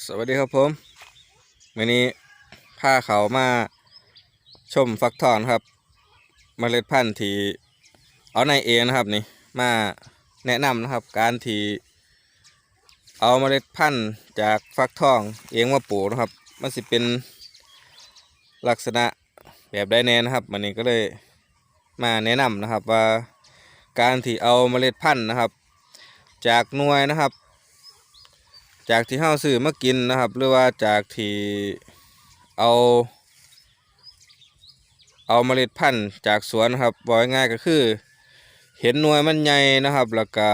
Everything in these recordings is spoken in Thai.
สวัสดีครับผมวันนี้พาเขามาชมฟักทองครับเมล็ดพันธุ์ที่เอาในเองนะครับนี่มาแนะนำนะครับ การที่เอาเมล็ดพันธุ์จากฟักทองเองมาปลูกนะครับ มันสิเป็นลักษณะแบบใดแน่นะครับวันนี้ก็เลยมาแนะนำนะครับว่าการที่เอาเมล็ดพันธุ์นะครับ จากหน่วยนะครับ จากที่เฮาซื้อมากินนะครับ หรือว่าจากที่เอา เอาเมล็ดพันธุ์จากสวนครับบอกง่ายๆก็คือ เห็นหน่วยมันใหญ่นะครับ แล้วก็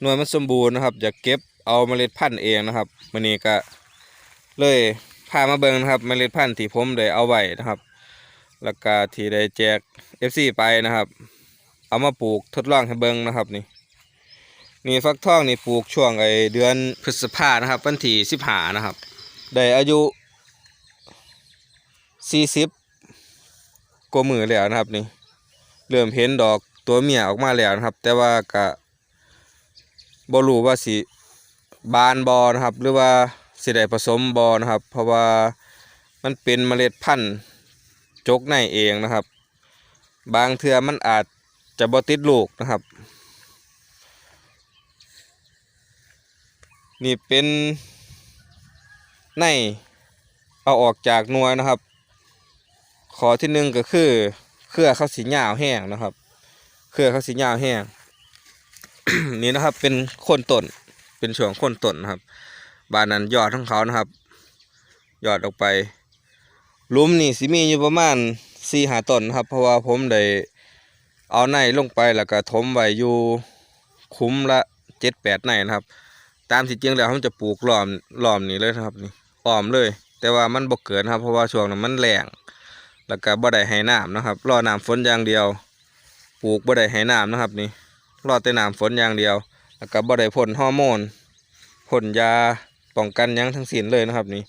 หน่วยมันสมบูรณ์นะครับอยากเก็บเอาเมล็ดพันธุ์เองนะครับวันนี้ก็เลยพามาเบิ่งนะครับเมล็ดพันธุ์ที่ผมได้เอาไว้นะครับแล้วก็ที่ได้แจก FC ไปนะครับ เอามาปลูกทดลองให้เบิ่งนะครับนี่ นี่ฟักทองนี่ปลูกช่วงไอเดือนพฤษภานะครับวันที่สิบหานะครับ ได้อายุสี่สิบกว่ามือแล้วนะครับนี่เริ่มเห็นดอกตัวเมียออกมาแล้วนะครับ แต่ว่าก็บรูว่าสิบานบอนะครับ หรือว่าสิได้ผสมบอนะครับ เพราะว่ามันเป็นเมล็ดพันธุ์จกในเองนะครับ บางเทือมันอาจจะบ่ติดลูกนะครับ นี่เป็นในเอาออกจากนวยนะครับ ขอที่หนึ่งก็คือเครือเขาวสีหยาวแห้งนะครับ เครือเขาวสีหยาวแห้งนี่นะครับเป็นโคนต้นเป็นช่วงโคนต้นนะครับ บานนั้นยอดของเขานะครับ ยอดออกไปลุมนี่สิมีอยู่ประมาณสี่หาต้นนะครับ เพราะว่าผมได้เอาในลงไปแล้วก็ถมไว้อยู่คุ้มละเจ็ดแปดในนะครับ ตามที่จริงแล้วผมจะปลูกหลอมหลอมนี่เลยนะครับนี่อ้อมเลย แต่ว่ามันบ่เกิดนะครับ เพราะว่าช่วงนั้นมันแรงแล้วก็บ่ได้ให้น้ำนะครับ รอน้ำฝนอย่างเดียว ปลูกบ่ได้ให้น้ำนะครับ นี่รอแต่น้ำฝนอย่างเดียว แล้วก็บ่ได้พ่นฮอร์โมนพ่นยาป้องกันยังทั้งสิ้นเลยนะครับ นี่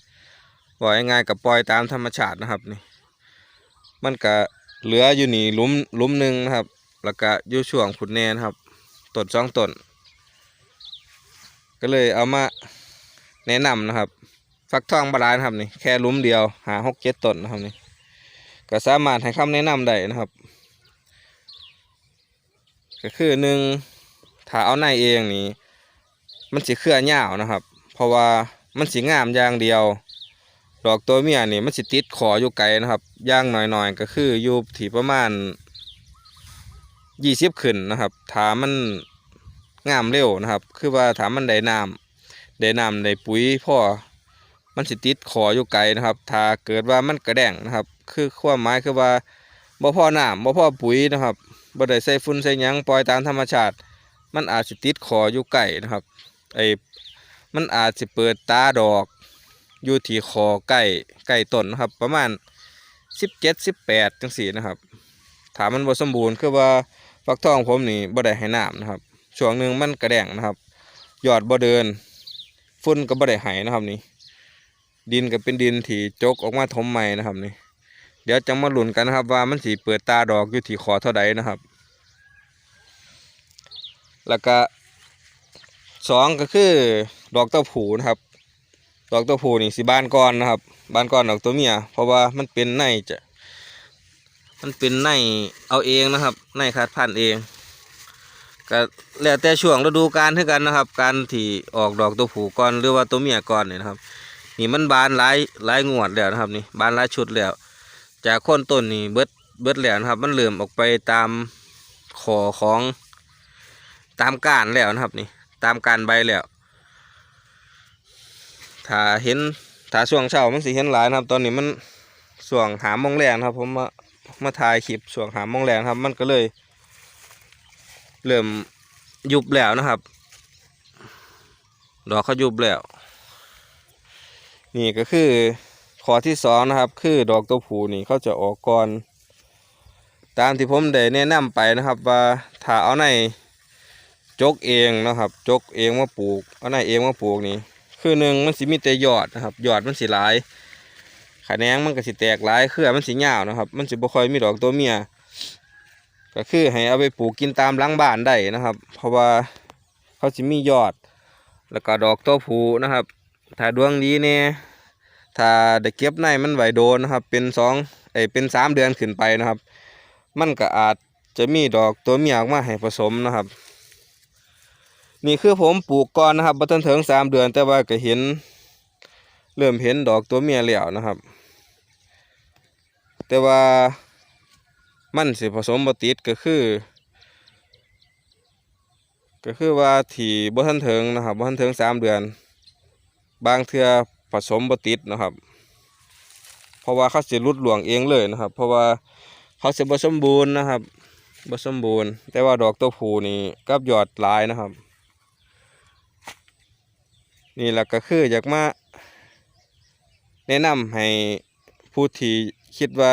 ว่าง่ายๆกับปล่อยตามธรรมชาตินะครับนี่ มันก็เหลืออยู่นี่ลุมลุมหนึ่งนะครับ แล้วก็อยู่ช่วงขุดแนนะครับต้นสองต้น ก็เลยเอามาแนะนำนะครับ ฟักทองบาลานครับนี่แค่ลุ้มเดียวหาหกเจ็ดต้นนะครับนี่ก็สามารถให้คำแนะนำได้นะครับ ก็คือหนึ่งถ้าเอาในเองนี่มันสีเครือหยาวนะครับ เพราะว่ามันสีงามอย่างเดียวดอกตัวเมียนี่มันสิติดขออยู่ไกลนะครับย่างหน่อยๆก็คืออยู่ที่ประมาณยี่สิบขึ้นนะครับถ้ามัน งามเร็วนะครับ คือว่าถามมันได้น้ำได้น้ำได้ปุ๋ยพ่อมันสิติดขออยู่ไกลนะครับ ถ้าเกิดว่ามันกระแดงนะครับ คือความหมายคือว่าบ่พ่อน้ำบ่พ่อปุ๋ยนะครับบ่ได้ใส่ฝุ่นใส่ยังปล่อยตามธรรมชาติ มันอาจสิติดขออยู่ไกลนะครับไอ้มันอาจสิเปิดตาดอกอยู่ที่คอใกล้ใกล้ต้นนะครับ ประมาณสิบเจ็ดสิบแปดจังสี่นะครับ ถามมันบ่สมบูรณ์คือว่าฟักทองผมนี่บ่ได้ให้น้ำนะครับ ช่วงหนึ่งมันกระแดงนะครับ ยอดบ่เดินฝุ่นก็บ่ได้หายนะครับนี่ ดินก็เป็นดินที่จกออกมาถมใหม่นะครับนี่ เดี๋ยวจะมาหลุนกันนะครับ ว่ามันสีเปิดตาดอกอยู่ที่ขอเท่าใดนะครับ แล้วก็สองก็คือดอกเต้าผูนะครับ ดอกเต้าผูนี่สิบานก่อนนะครับบานก่อนดอกตัวเมียเพราะว่ามันเป็นในจะ มันเป็นในเอาเองนะครับในขาดพันเอง ก็แล้วแต่ช่วงฤดูกาลเท่ากันนะครับ การที่ออกดอกตัวผูก่อนหรือว่าตัวเมียก่อนเนี่ยนะครับ นี่มันบานหลายหลายงวดแล้วนะครับนี่บานหลายชุดแล้ว จากโคนต้นนี่เบิดเบิดแล้วนะครับ มันเริ่มออกไปตามขอของตามก้านแล้วนะครับนี่ตามก้านใบแล้ว ถ้าเห็นถ้าช่วงเช้ามันสิเห็นหลายนะครับ ตอนนี้มันช่วงหาโมงแรงนครับ ผมมามาถ่ายคลิปช่วงหาโมงแรงครับ มันก็เลย เริ่มยุบแล้วนะครับ ดอกเขายุบแล้ว นี่ก็คือข้อที่สองนะครับ คือดอกตัวผูนี่เขาจะออกก่อน ตามที่ผมได้แนะนำไปนะครับ ว่าถ้าเอาในจกเองนะครับ จกเองมาปลูก เอาในเองมาปลูกนี่คือหนึ่งมันสิมีแต่ยอดนะครับยอดมันสิหลายขะแนงมันก็สิแตกหลายเครือมันสิยาวนะครับ มันสิบ่ค่อยมีดอกตัวเมีย ก็คือให้เอาไปปลูกกินตามหล้างบ้านได้นะครับ เพราะว่าเขาจะมียอด แล้วก็ดอกตัวผูนะครับ ถ้าดวงดีเนี่ยถ้าได้เก็บในมันไหวโดนนะครับ เป็นสองเอเป็นสามเดือนขึ้นไปนะครับ มันก็อาจจะมีดอกตัวเมียออกมาให้ผสมนะครับ นี่คือผมปลูกก่อนนะครับบัทันถึงสามเดือน แต่ว่าก็เห็น เริ่มเห็นดอกตัวเมียแล้วนะครับ แต่ว่า มันสิผสมบติดก็คือ ก็คือว่าที่บ่ทันถึงนะครับบ่ทันถึงสามเดือน บางเทือผสมบติดนะครับ เพราะว่าเขาสิรุดหลวงเองเลยนะครับ เพราะว่าเขาสิบ่สมบูรณ์นะครับบ่สมบูรณ์ แต่ว่าดอกตัวผู้นี่กับยอดลายนะครับ นี่แหละก็คืออยากมาแนะนำให้ผู้ที่คิดว่า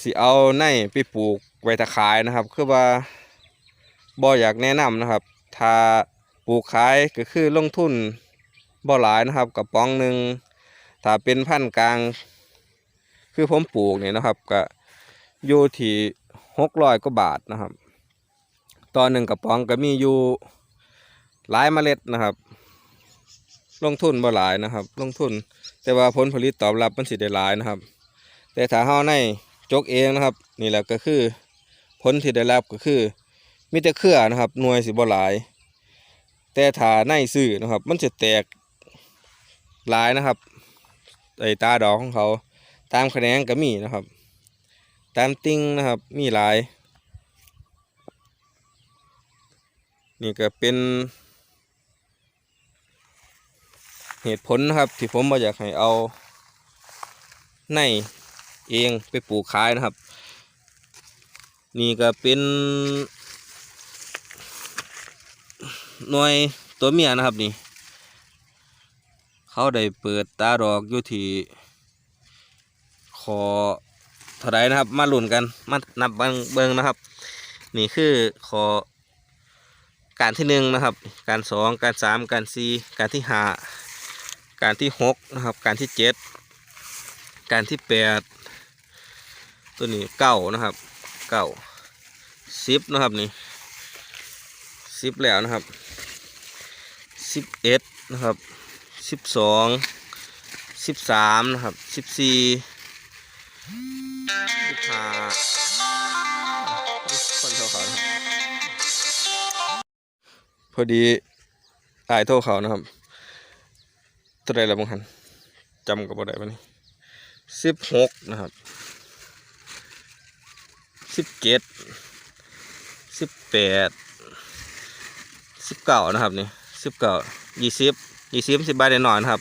สิเอาในไปปลูกไว้ตะขายนะครับ คือว่าบ่อยากแนะนำนะครับ ถ้าปลูกขายก็คือลงทุนบ่หลายนะครับกระป๋องหนึ่งถ้าเป็นพันกลาง คือผมปลูกเนี่ยนะครับก็อยู่ที่หกร้อยกว่าบาทนะครับต่อหนึ่งกระป๋องก็มีอยู่หลายเมล็ดนะครับ ลงทุนบ่หลายนะครับ ลงทุนแต่ว่าผลผลิตตอบรับมันสิได้หลายนะครับ แต่ถ้าเฮาใน จกเองนะครับ นี่แหละก็คือผลที่ได้รับก็คือมีแต่เครือนะครับหน่วยสิบ่หลาย แต่ถ้าในซื้อนะครับ มันจะแตกหลายนะครับไอตาดอกของเขาตามแขนงก็มีนะครับ ตามติ่งนะครับมีหลาย นี่ก็เป็นเหตุผลนะครับที่ผมมาอยากให้เอาใน เองไปปลูกขายนะครับ นี่ก็เป็นหน่วยตัวเมียนะครับนี่ เขาได้เปิดตาดอกอยู่ที่คอเท่าไรนะครับ มาหลุ่นกันมานับเบิงเบิงนะครับ นี่คือคอการที่หนึ่งนะครับ การสองการสามการสี่การที่ห้าการที่หกนะครับ การที่เจ็ดการที่แปด ตัวนี้เก้านะครับเก้าสิบนะครับนี่สิบแล้วนะครับสิบเอ็ดนะครับสิบสองสิบสามนะครับสิบสี่สิบห้าคนเท่าเขานะครับพอดีอายโทษเขานะครับเท่าไรแล้วบางคันจำกับบ่ได้ปนี่สิบหกนะครับ สิบเจ็ดสิบแปดสิบเก้านะครับนี่สิบเก้ายี่สิบยี่สิบสิบใบได้หน่อยนะครับ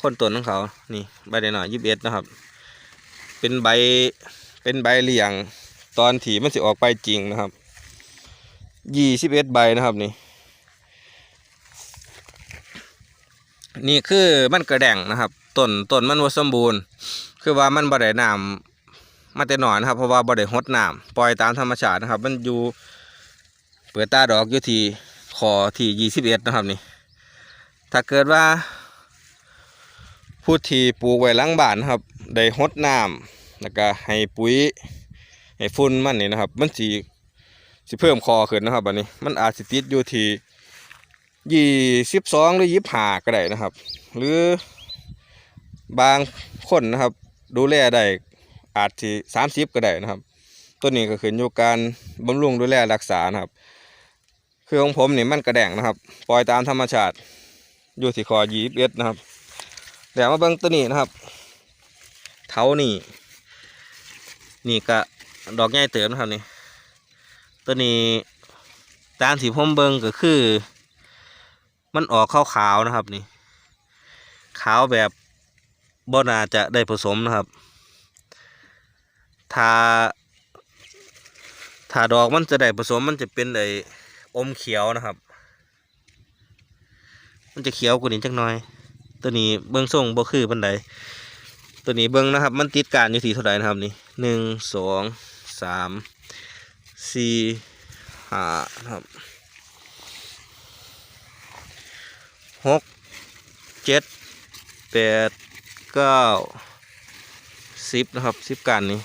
คนต้นของเขานี่ใบได้หน่อยยี่สิบเอ็ดนะครับ เป็นใบเป็นใบเหลี่ยงตอนถีมันสิออกไปจริงนะครับยี่สิบเอ็ดใบนะครับนี่นี่คือมันกระแดงนะครับต้นต้นมันว่าสมบูรณ์ คือว่ามันบ่ได้น้ำ มาแต่หนอนนะครับเพราะว่าบ่ได้หดน้ำปล่อยตามธรรมชาตินะครับ มันอยู่เปิดตาดอกอยู่ที่คอที่ยี่สิบเอ็ดนะครับนี่ ถ้าเกิดว่าผู้ที่ปลูกไว้หลังบ้านนะครับได้หดน้ำแล้วก็ให้ปุ๋ยให้ฝุ่นมันนี่นะครับ มันสีสิเพิ่มคอขึ้นนะครับอันนี้ มันอาจสิติดอยู่ที่ยี่สิบสองหรือยี่ห้าก็ได้นะครับ หรือบางคนนะครับ ดูแลได้ อาจที่สามสิบก็ได้นะครับตัวนี้ก็ขึ้นอยู่การบำรุงดูแลรักษานะครับคือของผมนี่มันกระแดงนะครับ ปล่อยตามธรรมชาติ อยู่ที่คอยีบเอ็ดนะครับเดี๋ยวมาเบิ่งตัวนี้นะครับ เท้านี่ นี่ก็ดอกใหญ่เติมนะครับนี่ตัวนี้ตามที่ผมเบิ่งก็คือ มันออกขาวๆนะครับนี่ ขาวแบบบ่น่าจะได้ผสมนะครับ ถ้าถ้าดอกมันจะได้ผสมมันจะเป็นไออมเขียวนะครับ มันจะเขียวกว่านี้จักหน่อย ตัวนี้เบื้องส่งบ่คือปันใดตัวนี้เบื้องนะครับ มันติดการอยู่ที่เท่าไหร่นะครับนี่หนึ่งสองสามสี่ห้านะครับหกเจ็ดแปดเก้าสิบนะครับสิบการนี้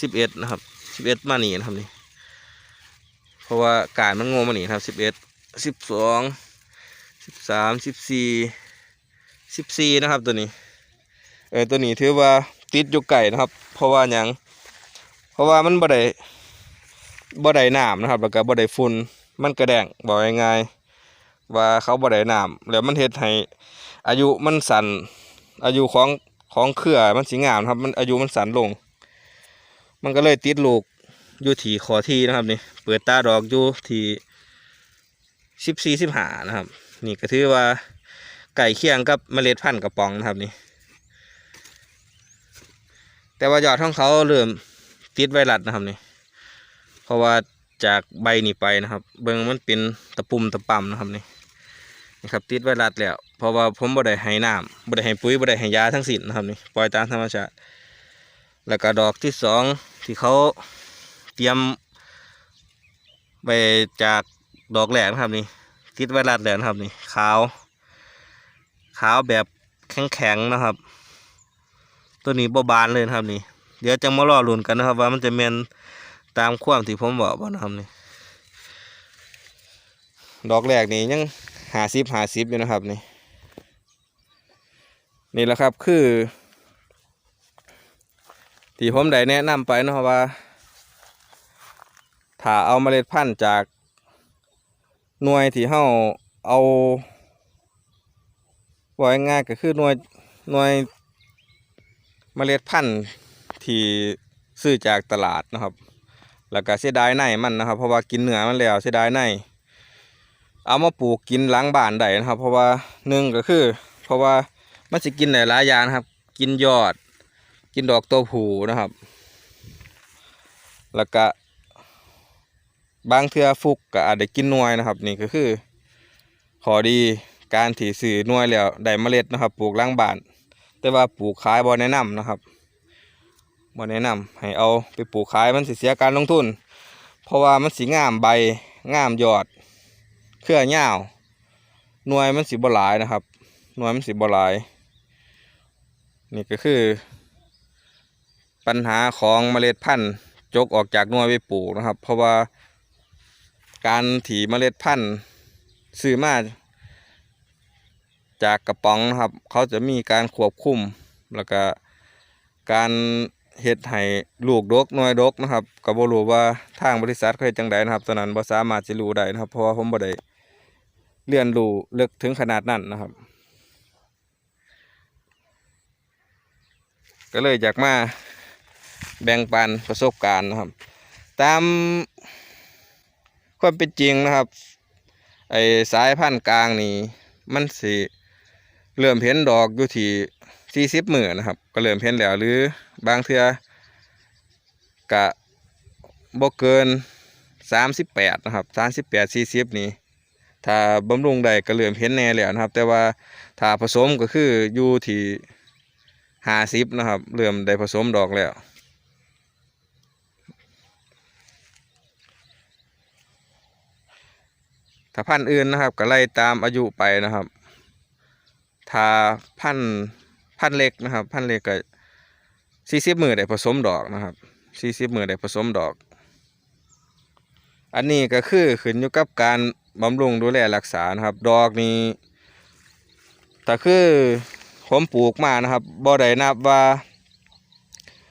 สิบเอ็ดนะครับสิบเอ็ดมาหนีนะครับนี่เพราะว่าการมันงงมาหนีนะครับสิบเอ็ดสิบสองสิบสามสิบสี่สิบสี่นะครับตัวนี้เออตัวนี้ถือว่าติดอยู่ไก่นะครับ เพราะว่าหยังเพราะว่ามันบ่ได้บ่ได้น้ำนะครับ แล้วก็บ่ได้ฝุ่นมันกระแดงบอกง่ายๆว่าเขาบ่ได้น้ำแล้วมันเฮ็ดให้อายุมันสั้นอายุของของเครือมันสิงามนะครับมันอายุมันสั้นลง มันก็เลยติดลูกอยู่ที่ขอที่นะครับนี่เปิดตาดอกอยู่ที่สิบสี่สิบห้านะครับ นี่ก็ถือว่าไก่เคียงกับเมล็ดพันธุ์กระป๋องนะครับนี่ แต่ว่ายอดของเขาเริ่มติดไวรัสนะครับนี่ เพราะว่าจากใบนี่ไปนะครับ เบิ่งมันเป็นตะปุ่มตะป่ำนะครับนี่นี่ครับติดไวรัสแล้วเพราะว่าผมบ่ได้ให้น้ำบ่ได้ให้ปุ๋ยบ่ได้ให้ยาทั้งสิ้นนะครับนี่ปล่อยตามธรรมชาติ แล้วก็ดอกที่สอง ที่เขาเตรียมไปจากดอกแหลกนะครับนี่ติดไวรัสแล้วนะครับนี่ขาว ขาวแบบแข็งๆนะครับ ตัวนี้บบานเลยนะครับนี่เดี๋ยวจะมารอลุนกันนะครับ ว่ามันจะเมนตามความที่ผมบอกบ่นะครับนี่ดอกแรกนี่ยังหาซิบหาซิบอยู่นะครับนี่นี่แหละครับคือ ที่ผมได้แนะนำไปนะครับว่า ถ้าเอาเมล็ดพันธุ์จากหน่วยที่เฮาเอาว่าง่ายก็คือหน่วยหน่วยเมล็ดพันธุ์ที่ซื้อจากตลาดนะครับ แล้วก็เสียดายในมันนะครับ เพราะว่ากินเนื้อมันแล้วเสียดายในเอามาปลูกกินล้างบ้านได้นะครับ เพราะว่าหนึ่งก็คือ เพราะว่ามันจะกินหลายๆอย่างนครับ กินยอด กินดอกตัวผูนะครับ แล้วก็บางเทือฟุกก็อาจจะกินน่วยนะครับ นี่ก็คือ ขอดีการถี่สื่อน่วยแล้วได้เมล็ดนะครับ ปลูกล้างบาน แต่ว่าปลูกขายบ่แนะนำนะครับบ่แนะนำให้เอาไปปลูกขายมันเสียการลงทุน เพราะว่ามันสิงามใบงามยอด เครือยาวหน่วยมันสิบ่หลายนะครับ หน่วยมันสิบ่หลาย นี่ก็คือ ปัญหาของเมล็ดพันธุ์จกออกจากหน่วยไปปลูกนะครับ เพราะว่าการถีเมล็ดพันธุ์ซื้อมาจากกระป๋องนะครับ เขาจะมีการควบคุมแล้วก็การเฮ็ดให้ลูกดกหน่วยดกนะครับก็บ่รู้ว่าทางบริษัทเขาเฮ็ดจังไดนะครับตอนนั้นบ่สามารถสิรู้ได้นะครับ เพราะว่าผมบ่ได้เรียนรู้ลึกถึงขนาดนั้นนะครับ ก็เลยอยากมา แบ่งปันประสบการณ์นะครับ ตามความเป็นจริงนะครับ ไอ้สายพันธุ์กลางนี่มันสิเริ่มเพ้นดอกอยู่ที่สี่สิบหมื่นนะครับ ก็เริ่มเพ้นแล้วหรือบางเทือกะบ่เกินสามสิบแปดนะครับสามสิบแปดสี่สิบนี่ถ้าบำรุงได้ก็เริ่มเพ้นแน่แล้วนะครับ แต่ว่าถ้าผสมก็คืออยู่ที่ห้าสิบนะครับ เริ่มได้ผสมดอกแล้ว ถ้าพันธุ์อื่นนะครับ ก็ไล่ตามอายุไปนะครับ ถ้าพันธุ์พันธุ์เล็กนะครับ พันธุ์เล็กก็สี่สิบมือได้ผสมดอกนะครับสี่สิบมือได้ผสมดอก อันนี้ก็คือขึ้นอยู่กับการบำรุงดูแลรักษานะครับ ดอกนี้แต่คือผมปลูกมานะครับบ่ได้นับว่า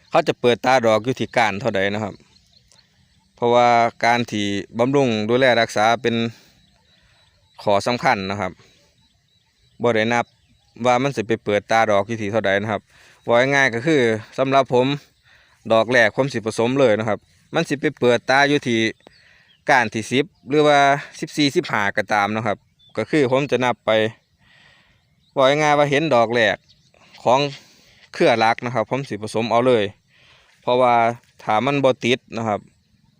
เขาจะเปิดตาดอกอยู่ที่การเท่าใดนะครับ เพราะว่าการที่บำรุงดูแลรักษาเป็น ขอสำคัญนะครับบ่ได้นับว่ามันสิไปเปิดตาดอกอยู่ทีเท่าใดนะครับว่าง่ายก็คือสำหรับผมดอกแรกผมสิผสมเลยนะครับ มันสิไปเปิดตาอยู่ที่กานที่สิบหรือว่าสิบสี่สิบห้าก็ตามนะครับ ก็คือผมจะนับไปว่าง่ายว่าเห็นดอกแรกของเครือรักนะครับ ผมสิผสมเอาเลย เพราะว่าถามันบ่ติดนะครับ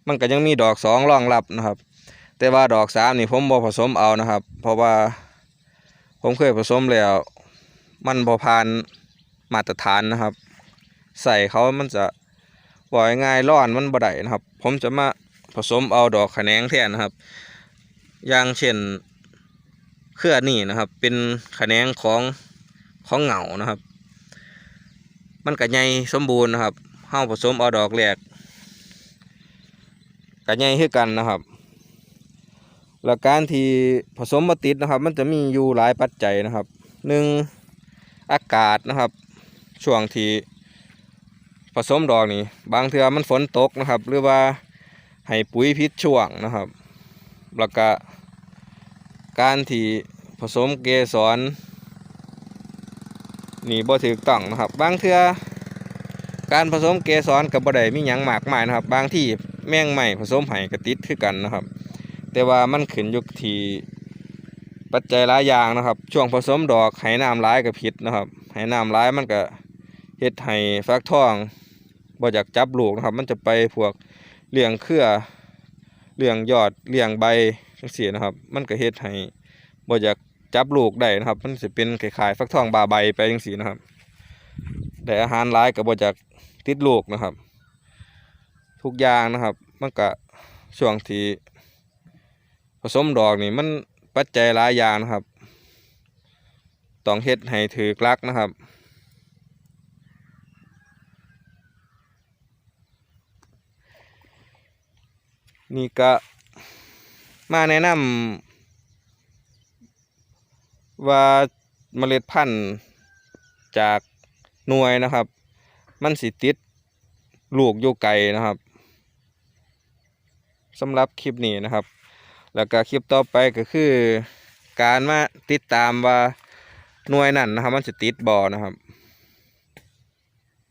มันก็ยังมีดอกสองรองรับนะครับ แต่ว่าดอกสามนี่ผมบ่ผสมเอานะครับ เพราะว่าผมเคยผสมแล้ว มันพอผ่านมาตรฐานนะครับ ใส่เขามันจะบ่อยง่ายร้อนมันบ่ได้นะครับ ผมจะมาผสมเอาดอกขแขนงแทนนะครับ อย่างเช่นเครือนี่นะครับ เป็นขแขนงของของเหงานะครับ มันก็ใหญ่สมบูรณ์นะครับเฮาผสมเอาดอกแรกก็ใหญ่คือกันนะครับ แล้วการที่ผสมมาติดนะครับ มันจะมีอยู่หลายปัจจัยนะครับหนึ่งอากาศนะครับ ช่วงที่ผสมดอกนี่บางเทือมันฝนตกนะครับ หรือว่าให้ปุ๋ยพิษช่วงนะครับ แล้วก็การที่ผสมเกสรนี่บ่ถูกต้องนะครับ บางเทือการผสมเกสรกับบ่ได้มีหยังมากมายนะครับ บางที่แมงใหม่ผสมไห้กระติดคือกันนะครับ แต่ว่ามันขึ้นอยู่ที่ปัจจัยหลายอย่างนะครับ ช่วงผสมดอกให้น้ำร้ายกับพิษนะครับให้น้ำร้ายมันก็เฮ็ดให้ฟักทองบ่อยากจับลูกนะครับ มันจะไปพวกเลี้ยงเครือเลี้ยงยอดเลี้ยงใบจังซี่นะครับ มันก็เฮ็ดให้บ่อยากจับลูกได้นะครับ มันจะเป็นคล้ายๆฟักทองบาใบไปจังซี่นะครับได้อาหารร้ายก็บ่อยากติดลูกนะครับ ทุกอย่างนะครับ มันก็ช่วงที่ ผสมดอกนี่มันปัจจัยหลายอย่างนะครับ ต้องเฮ็ดให้ถือกลักนะครับ นี่ก็มาแนะนำว่าเมล็ดพันธุ์จากหน่วยนะครับ มันสิติดลูกอยู่ไกลนะครับสำหรับคลิปนี้นะครับ แล้วก็คลิปต่อไปก็คือ การมาติดตามว่าหน่วยนั่นนะครับ มันสิติดบอนะครับ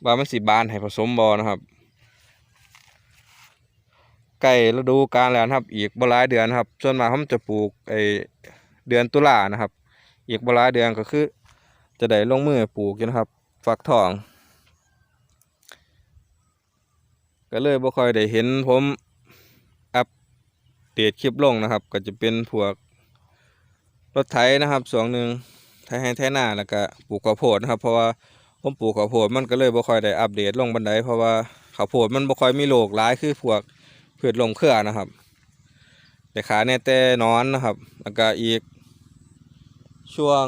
ว่ามันสิบานให้ผสมบอนะครับใกล้ฤดูกาลแล้วนะครับ อีกบหลายเดือนนะครับ ส่วนมากผมจะปลูกไอเดือนตุลานะครับ อีกบหลายเดือนก็คือ จะได้ลงมือปลูกนะครับฟักทอง ก็เลยบ่ค่อยได้เห็นผม เดตคลิปลงนะครับ ก็จะเป็นพวกรถไถนะครับสองหนึ่งไถให้ไถหน้าแล้วก็ปลูกข้าวโพดนะครับ เพราะว่าผมปลูกข้าวโพดมันก็เลยบ่ค่อยได้อัปเดตลงบันไดเพราะว่าข้าวโพดมันบ่ค่อยมีโรคร้ายคือพวกพืชลมเครือนะครับแต่ขาเนี่ยแต่นอนนะครับ แล้วก็อีก ช่วง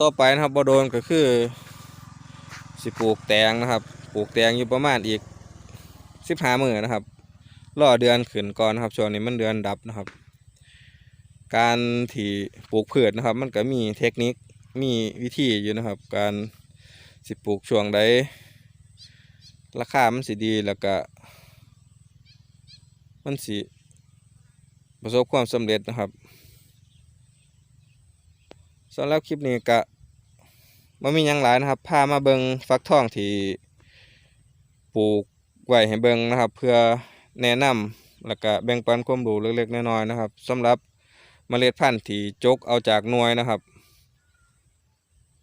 ต่อไปนะครับบ่โดนก็คือ สิปลูกแตงนะครับ ปลูกแตงอยู่ประมาณอีกสิบห้ามือนะครับ รอเดือนขึ้นก่อนนะครับช่วงนี้มันเดือนดับนะครับ การที่ปลูกพืชนะครับ มันก็มีเทคนิคมีวิธีอยู่นะครับ การสิปลูกช่วงใดราคามันสิดีแล้วก็ มันสิประสบความสำเร็จนะครับสำหรับคลิปนี้ก็มันมีหยังหลายนะครับพามาเบิงฟักทองที่ปลูกไว้ให้เบิงนะครับ เพื่อ แนะนำแล้วก็แบ่งปันความรู้เล็กๆน้อยๆนะครับสำหรับเมล็ดพันธุ์ที่จกเอาจากหน่วยนะครับ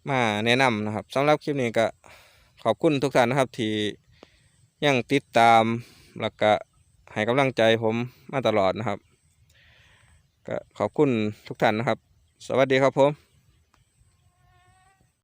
มาแนะนำนะครับสำหรับคลิปนี้ก็ขอบคุณทุกท่านนะครับที่ยังติดตามแล้วก็ให้กำลังใจผมมาตลอดนะครับ ก็ขอบคุณทุกท่านนะครับ สวัสดีครับผม